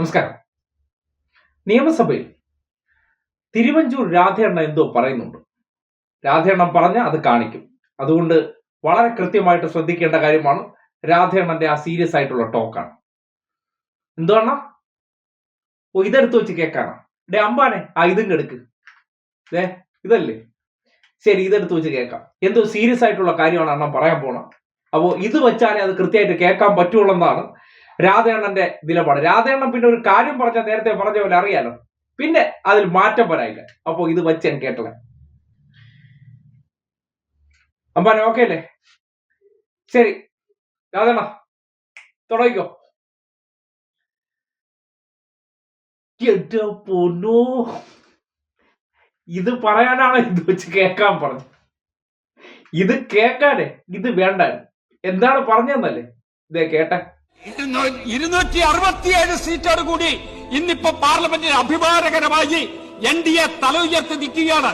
നമസ്കാരം. നിയമസഭയിൽ തിരുവഞ്ചൂർ രാധേണ്ണ എന്തോ പറയുന്നുണ്ട്. രാധേണ്ണൻ പറഞ്ഞ അത് കാണിക്കും. അതുകൊണ്ട് വളരെ കൃത്യമായിട്ട് ശ്രദ്ധിക്കേണ്ട കാര്യമാണ് രാധേണ്ണന്റെ ആ സീരിയസ് ആയിട്ടുള്ള ടോക്കാണ്. എന്തുവാണ ഓ ഇതെടുത്ത് വെച്ച് കേൾക്കാനാ? ഡേ അമ്പാനെ ആ ഇതും കെടുക്ക്. ഏ ഇതല്ലേ? ശരി ഇതെടുത്ത് വെച്ച് കേൾക്കാം. എന്തോ സീരിയസ് ആയിട്ടുള്ള കാര്യമാണ് അണ്ണൻ പറയാൻ പോണ അപ്പോ ഇത് വെച്ചാലേ അത് കൃത്യമായിട്ട് കേൾക്കാൻ പറ്റുള്ളൂ എന്നാണ് രാധേണ്ണന്റെ നിലപാട്. രാധേണ്ണൻ പിന്നെ ഒരു കാര്യം പറഞ്ഞ നേരത്തെ പറഞ്ഞ പോലെ അറിയാലോ. പിന്നെ അതിൽ മാറ്റം വരായില്ല അപ്പോ ഇത് വെച്ച് ഞാൻ കേട്ടത്. അമ്പാനെ ഓക്കെ അല്ലേ? ശരി. രാധേണ്ണ തുടങ്ങിക്കോ. ഇത് പറയാനാണ് ഇത് വെച്ച് കേൾക്കാൻ പറഞ്ഞു ഇത് കേൾക്കാനേ ഇത് വേണ്ട എന്താണ് പറഞ്ഞതെന്നല്ലേ? ഇതേ കേട്ടെ. ഇരുന്നൂറ്റി അറുപത്തിയേഴ് സീറ്റോട് കൂടി ഇന്നിപ്പോ പാർലമെന്റിൽ അഭിമാനകരമായി എൻ ഡി എ തല ഉയർത്തി നിൽക്കുകയാണ്.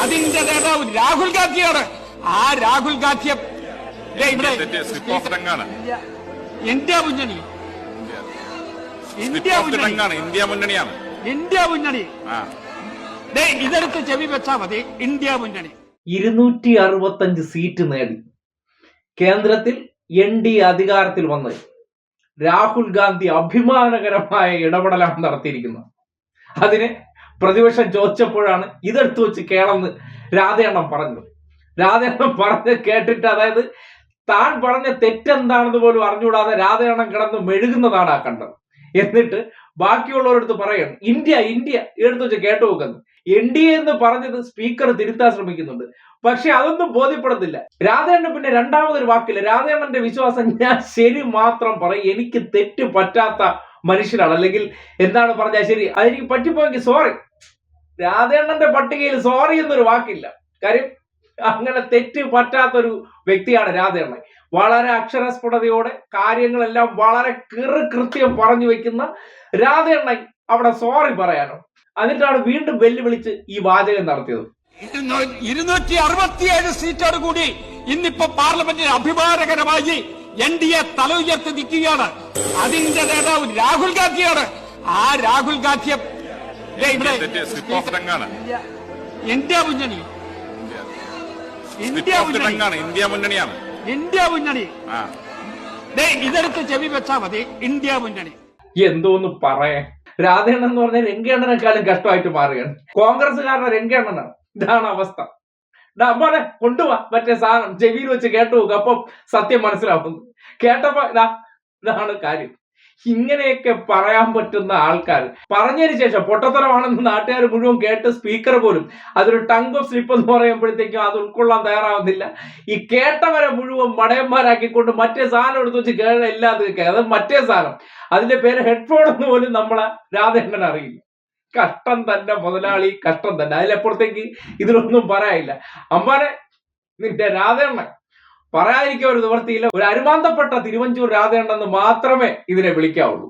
അതിന്റെ നേതാവ് രാഹുൽ ഗാന്ധിയാണ്. ആ രാഹുൽ ഗാന്ധിയെ ദേ ഇവിടെ ഇന്ത്യ മുന്നണി. ഇന്ത്യ മുന്നണി. ഇന്ത്യ മുന്നണിയാണ്. ഇന്ത്യ മുന്നണി. ദേ ഇതെടുത്ത് ചെവി വെച്ചാ മതി. ഇന്ത്യ മുന്നണി. ഇരുന്നൂറ്റി അറുപത്തഞ്ച് സീറ്റ് നേടി. കേന്ദ്രത്തിൽ എൻ ഡി അധികാരത്തിൽ വന്ന്. രാഹുൽ ഗാന്ധി അഭിമാനകരമായ ഇടപെടലാണ് നടത്തിയിരിക്കുന്നത്. അതിന് പ്രതിപക്ഷം ചോദിച്ചപ്പോഴാണ് ഇതെടുത്തു വെച്ച് കേളന്ന് രാധേണ്ണം പറഞ്ഞത്. രാധേണ്ണം പറഞ്ഞ് കേട്ടിട്ട് അതായത് താൻ പറഞ്ഞ തെറ്റെന്താണെന്ന് പോലും അറിഞ്ഞുകൂടാതെ രാധേണ്ണം കിടന്ന് മെഴുകുന്നതാണ് ആ കണ്ടത്. എന്നിട്ട് ബാക്കിയുള്ളവരടുത്ത് പറയണം. ഇന്ത്യ ഇന്ത്യ എടുത്തു വെച്ച് കേട്ടു നോക്കുന്നു. എൻ ഡി എ എന്ന് പറഞ്ഞത് സ്പീക്കർ തിരുത്താൻ ശ്രമിക്കുന്നുണ്ട്. പക്ഷെ അതൊന്നും ബോധ്യപ്പെടുന്നില്ല. രാധേണ്ണൻ പിന്നെ രണ്ടാമതൊരു വാക്കില്ല. രാധേണ്ണന്റെ വിശ്വാസം ഞാൻ ശരി മാത്രം പറയും. എനിക്ക് തെറ്റ് പറ്റാത്ത മനുഷ്യനാണ്. അല്ലെങ്കിൽ എന്താണ് പറഞ്ഞാൽ ശരി? അതെനിക്ക് പറ്റിപ്പോയെങ്കിൽ സോറി രാധേണ്ണന്റെ പട്ടികയിൽ സോറി എന്നൊരു വാക്കില്ല. കാര്യം അങ്ങനെ തെറ്റ് പറ്റാത്തൊരു വ്യക്തിയാണ് രാധേണ്ണൻ. വളരെ അക്ഷരസ്ഫുടതയോടെ കാര്യങ്ങളെല്ലാം വളരെ കിറു കൃത്യം പറഞ്ഞു വെക്കുന്ന രാധേണ്ണൻ അവിടെ സോറി പറയാനോ. എന്നിട്ടാണ് വീണ്ടും വെല്ലുവിളിച്ച് ഈ വാചകം നടത്തിയത്. ഇരുന്നൂ- ഇരുന്നൂറ്റി അറുപത്തിയേഴ് സീറ്റോട് കൂടി ഇന്നിപ്പോ പാർലമെന്റിന് അഭിമാനകരമായി എൻ ഡി എ തല ഉയർത്തി നിൽക്കുകയാണ്. അതിന്റെ നേതാവ് രാഹുൽ ഗാന്ധിയാണ്. ആ രാഹുൽ ഗാന്ധിയെ ഇന്ത്യ മുന്നണി. ഇന്ത്യ മുന്നണിയാണ് ഇന്ത്യ മുന്നണിയാണ്. ഇന്ത്യ മുന്നണി. ഇതെടുത്ത് ചെവി വെച്ചാ മതി. ഇന്ത്യ മുന്നണി. എന്തോന്ന് പറയേ. രാധേണ്ണൻ എന്ന് പറഞ്ഞാൽ രംഗേണ്ണനെക്കാളും കഷ്ടമായിട്ട് മാറുകയാണ്. കോൺഗ്രസ്സുകാരുടെ രംഗേണ്ണനാണ്. ഇതാണ് അവസ്ഥ. അമ്പോലെ കൊണ്ടുപോവാ മറ്റേ സാധനം ചെവിയിൽ വെച്ച് കേട്ടു നോക്ക്. അപ്പം സത്യം മനസ്സിലാവുന്നു. കേട്ടപ്പോ ഇതാ ഇതാണ് കാര്യം. ഇങ്ങനെയൊക്കെ പറയാൻ പറ്റുന്ന ആൾക്കാർ. പറഞ്ഞതിന് ശേഷം പൊട്ടത്തരമാണെന്ന് നാട്ടുകാർ മുഴുവൻ കേട്ട് സ്പീക്കർ പോലും അതൊരു ടങ് ഓഫ് സ്ലിപ്പ് എന്ന് പറയുമ്പോഴത്തേക്കും അത് ഉൾക്കൊള്ളാൻ തയ്യാറാവുന്നില്ല. ഈ കേട്ടവരെ മുഴുവൻ മടയന്മാരാക്കിക്കൊണ്ട് മറ്റേ സാധനം എടുത്തു വെച്ച് കേട്ട ഇല്ലാതെ അത് മറ്റേ സാധനം. അതിന്റെ പേര് ഹെഡ്ഫോൺ എന്ന് പോലും നമ്മളെ രാധേണ്ണൻ അറിയില്ല. കഷ്ടം തന്നെ മുതലാളി കഷ്ടം തന്നെ. അതിലപ്പുറത്തേക്ക് ഇതിലൊന്നും പറയാനില്ല. അമ്പാനെ നിന്റെ രാധേണ്ണൻ. പറയാതിരിക്കാൻ ഒരു നിവൃത്തിയില്ല. ഒരു അരുമാന്തപ്പെട്ട തിരുവഞ്ചൂർ രാധയുണ്ടെന്ന് മാത്രമേ ഇതിനെ വിളിക്കാവുള്ളൂ.